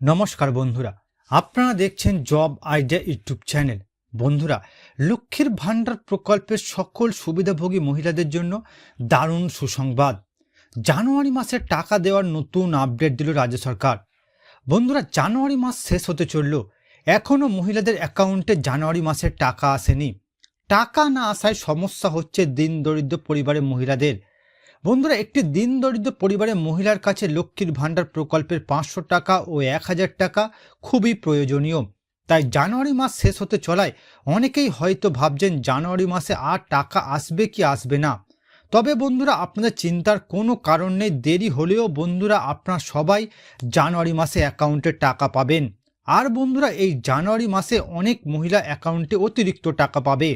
নমস্কার বন্ধুরা, আপনারা দেখছেন জব আইডিয়া ইউটিউব চ্যানেল। বন্ধুরা, লক্ষ্মীর ভাণ্ডার প্রকল্পের সকল সুবিধাভোগী মহিলাদের জন্য দারুণ সুসংবাদ। জানুয়ারি মাসে টাকা দেওয়ার নতুন আপডেট দিল রাজ্য সরকার। বন্ধুরা, জানুয়ারি মাস শেষ হতে চলল। এখনও মহিলাদের অ্যাকাউন্টে জানুয়ারি মাসের টাকা আসেনি। টাকা না আসায় সমস্যা হচ্ছে দিন দরিদ্র পরিবারের মহিলাদের। বন্ধুরা, একটি দিন দরিদ্র পরিবারের মহিলার কাছে লক্ষ্মীর ভাণ্ডার প্রকল্পের পাঁচশো টাকা ও এক হাজার টাকা খুবই প্রয়োজনীয়। তাই জানুয়ারি মাস শেষ হতে চলায় অনেকেই হয়তো ভাবছেন জানুয়ারি মাসে আর টাকা আসবে কি আসবে না। তবে বন্ধুরা, আপনাদের চিন্তার কোনো কারণ নেই, দেরি হলেও বন্ধুরা, আপনার সবাই জানুয়ারি মাসে অ্যাকাউন্টে টাকা পাবেন। আর বন্ধুরা, এই জানুয়ারি মাসে অনেক মহিলা অ্যাকাউন্টে অতিরিক্ত টাকা পাবে।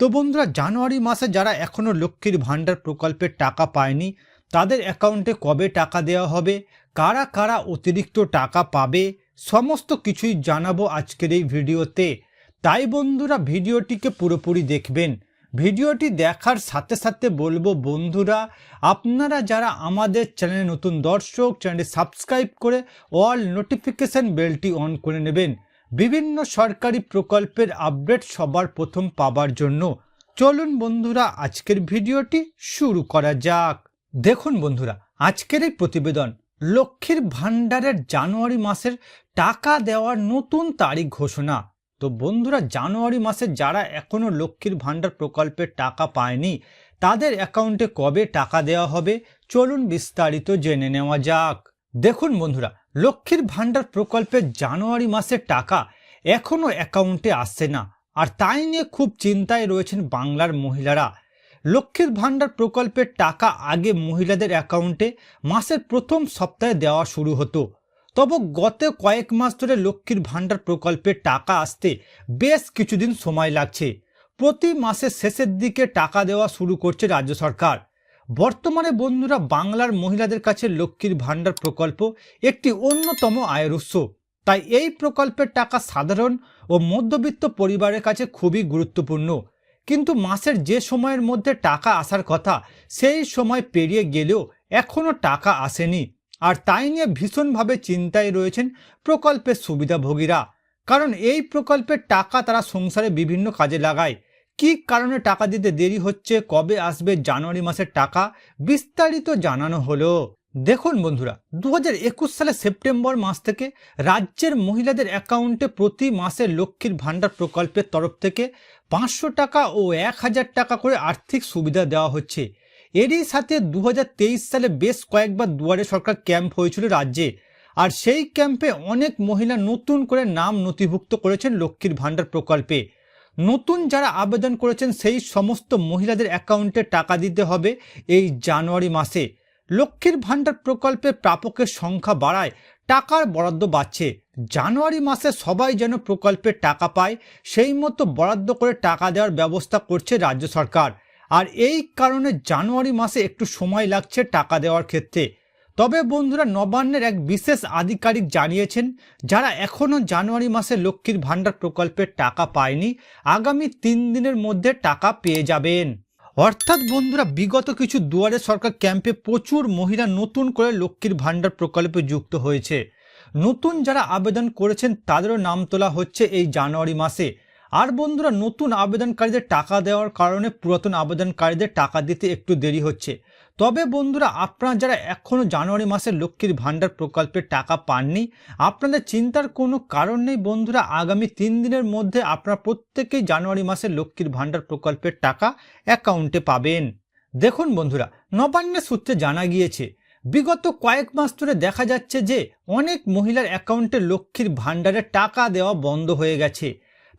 তো বন্ধুরা, জানুয়ারি মাসে যারা এখনও লক্ষ্মীর ভাণ্ডার প্রকল্পের টাকা পায়নি, তাদের অ্যাকাউন্টে কবে টাকা দেওয়া হবে, কারা কারা অতিরিক্ত টাকা পাবে, সমস্ত কিছুই জানাব আজকের এই ভিডিওতে। তাই বন্ধুরা, ভিডিওটিকে পুরোপুরি দেখবেন। ভিডিওটি দেখার সাথে সাথে বলব বন্ধুরা, আপনারা যারা আমাদের চ্যানেলে নতুন দর্শক, চ্যানেলটি সাবস্ক্রাইব করে অল নোটিফিকেশান বেলটি অন করে নেবেন। বিভিন্ন সরকারি প্রকল্পের আপডেট সবার প্রথম পাবার জন্য চলুন বন্ধুরা, আজকের ভিডিওটি শুরু করা যাক। দেখুন বন্ধুরা, আজকের এই প্রতিবেদন লক্ষ্মীর ভাণ্ডারের জানুয়ারি মাসের টাকা দেওয়ার নতুন তারিখ ঘোষণা। তো বন্ধুরা, জানুয়ারি মাসে যারা এখনও লক্ষ্মীর ভাণ্ডার প্রকল্পের টাকা পায়নি, তাদের অ্যাকাউন্টে কবে টাকা দেওয়া হবে, চলুন বিস্তারিত জেনে নেওয়া যাক। দেখুন বন্ধুরা লক্ষ্মীর ভাণ্ডার প্রকল্পের জানুয়ারি মাসের টাকা এখনও অ্যাকাউন্টে আসছে না। আর তাই নিয়ে খুব চিন্তায় রয়েছেন বাংলার মহিলারা। লক্ষ্মীর ভাণ্ডার প্রকল্পের টাকা আগে মহিলাদের অ্যাকাউন্টে মাসের প্রথম সপ্তাহে দেওয়া শুরু হতো। তবে গত কয়েক মাস ধরে লক্ষ্মীর ভাণ্ডার প্রকল্পের টাকা আসতে বেশ কিছুদিন সময় লাগছে। প্রতি মাসের শেষের দিকে টাকা দেওয়া শুরু করছে রাজ্য সরকার। বর্তমানে বন্ধুরা বাংলার মহিলাদের কাছে লক্ষ্মীর ভাণ্ডার প্রকল্প একটি অন্যতম আয়ের উৎস। তাই এই প্রকল্পের টাকা সাধারণ ও মধ্যবিত্ত পরিবারের কাছে খুবই গুরুত্বপূর্ণ। কিন্তু মাসের যে সময়ের মধ্যে টাকা আসার কথা, সেই সময় পেরিয়ে গেলেও এখনও টাকা আসেনি। আর তাই নিয়ে ভীষণভাবে চিন্তায় রয়েছেন প্রকল্পের সুবিধাভোগীরা। কারণ এই প্রকল্পের টাকা তারা সংসারে বিভিন্ন কাজে লাগায়। কি কারণে টাকা দিতে দেরি হচ্ছে? কবে আসবে জানুয়ারি মাসের টাকা? বিস্তারিত জানানো হলো। দেখুন বন্ধুরা দু হাজার একুশ সালে সেপ্টেম্বর মাস থেকে রাজ্যের মহিলাদের অ্যাকাউন্টে প্রতি মাসে লক্ষ্মীর ভাণ্ডার প্রকল্পের তরফ থেকে পাঁচশো টাকা ও এক হাজার টাকা করে আর্থিক সুবিধা দেওয়া হচ্ছে। এরই সাথে দু হাজার তেইশ সালে বেশ কয়েকবার দুয়ারে সরকার ক্যাম্প হয়েছিল রাজ্যে, আর সেই ক্যাম্পে অনেক মহিলা নতুন করে নাম নথিভুক্ত করেছেন লক্ষ্মীর ভাণ্ডার প্রকল্পে। নতুন যারা আবেদন করেছেন, সেই সমস্ত মহিলাদের অ্যাকাউন্টে টাকা দিতে হবে এই জানুয়ারি মাসে। লক্ষ্মীর ভাণ্ডার প্রকল্পে প্রাপকের সংখ্যা বাড়ায়, টাকার বরাদ্দ বাড়ছে। জানুয়ারি মাসে সবাই যেন প্রকল্পের টাকা পায়, সেই মতো বরাদ্দ করে টাকা দেওয়ার ব্যবস্থা করছে রাজ্য সরকার। আর এই কারণে জানুয়ারি মাসে একটু সময় লাগছে টাকা দেওয়ার ক্ষেত্রে। তবে বন্ধুরা নবান্নের এক বিশেষ আধিকারিক জানিয়েছেন, যারা এখনও জানুয়ারি মাসে লক্ষ্মীর ভাণ্ডার প্রকল্পের টাকা পায়নি, আগামী তিন দিনের মধ্যে টাকা পেয়ে যাবেন। অর্থাৎ বন্ধুরা, বিগত কিছু দুয়ারে সরকার ক্যাম্পে প্রচুর মহিলা নতুন করে লক্ষ্মীর ভাণ্ডার প্রকল্পে যুক্ত হয়েছে। নতুন যারা আবেদন করেছেন, তাদেরও নাম তোলা হচ্ছে এই জানুয়ারি মাসে। আর বন্ধুরা, নতুন আবেদনকারীদের টাকা দেওয়ার কারণে পুরাতন আবেদনকারীদের টাকা দিতে একটু দেরি হচ্ছে। তবে বন্ধুরা, আপনারা যারা এখনও জানুয়ারি মাসে লক্ষ্মীর ভাণ্ডার প্রকল্পের টাকা পাননি, আপনাদের চিন্তার কোনো কারণ নেই বন্ধুরা, আগামী তিন দিনের মধ্যে আপনারা প্রত্যেকেই জানুয়ারি মাসে লক্ষ্মীর ভাণ্ডার প্রকল্পের টাকা অ্যাকাউন্টে পাবেন। দেখুন বন্ধুরা, নবান্নের সূত্রে জানা গিয়েছে, বিগত কয়েক মাস ধরে দেখা যাচ্ছে যে অনেক মহিলার অ্যাকাউন্টে লক্ষ্মীর ভাণ্ডারে টাকা দেওয়া বন্ধ হয়ে গেছে।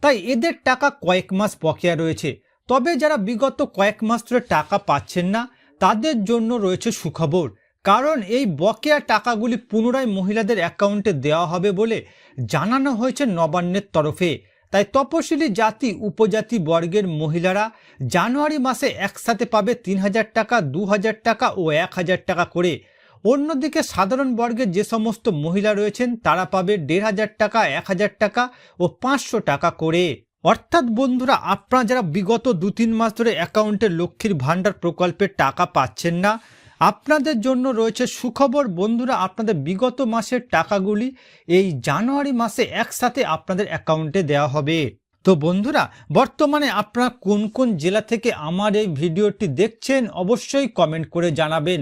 তাই এদের টাকা কয়েক মাস বকেয়া রয়েছে। তবে যারা বিগত কয়েক মাস ধরে টাকা পাচ্ছেন না, তাদের জন্য রয়েছে সুখবর। কারণ এই বকেয়া টাকাগুলি পুনরায় মহিলাদের অ্যাকাউন্টে দেওয়া হবে বলে জানানো হয়েছে নবান্নের তরফে। তাই তপশিলি জাতি, উপজাতি বর্গের মহিলারা জানুয়ারি মাসে একসাথে পাবে তিন হাজার টাকা, দু হাজার টাকা ও এক হাজার টাকা করে। অন্যদিকে সাধারণ বর্গের যে সমস্ত মহিলা রয়েছেন, তারা পাবে দেড় হাজার টাকা, এক হাজার টাকা ও পাঁচশো টাকা করে। অর্থাৎ বন্ধুরা, আপনারা যারা বিগত দু তিন মাস ধরে অ্যাকাউন্টে লক্ষ্মীর ভাণ্ডার প্রকল্পের টাকা পাচ্ছেন না, আপনাদের জন্য রয়েছে সুখবর। বন্ধুরা, আপনাদের বিগত মাসের টাকাগুলি এই জানুয়ারি মাসে একসাথে আপনাদের অ্যাকাউন্টে দেওয়া হবে। তো বন্ধুরা, বর্তমানে আপনারা কোন কোন জেলা থেকে আমার এই ভিডিওটি দেখছেন, অবশ্যই কমেন্ট করে জানাবেন।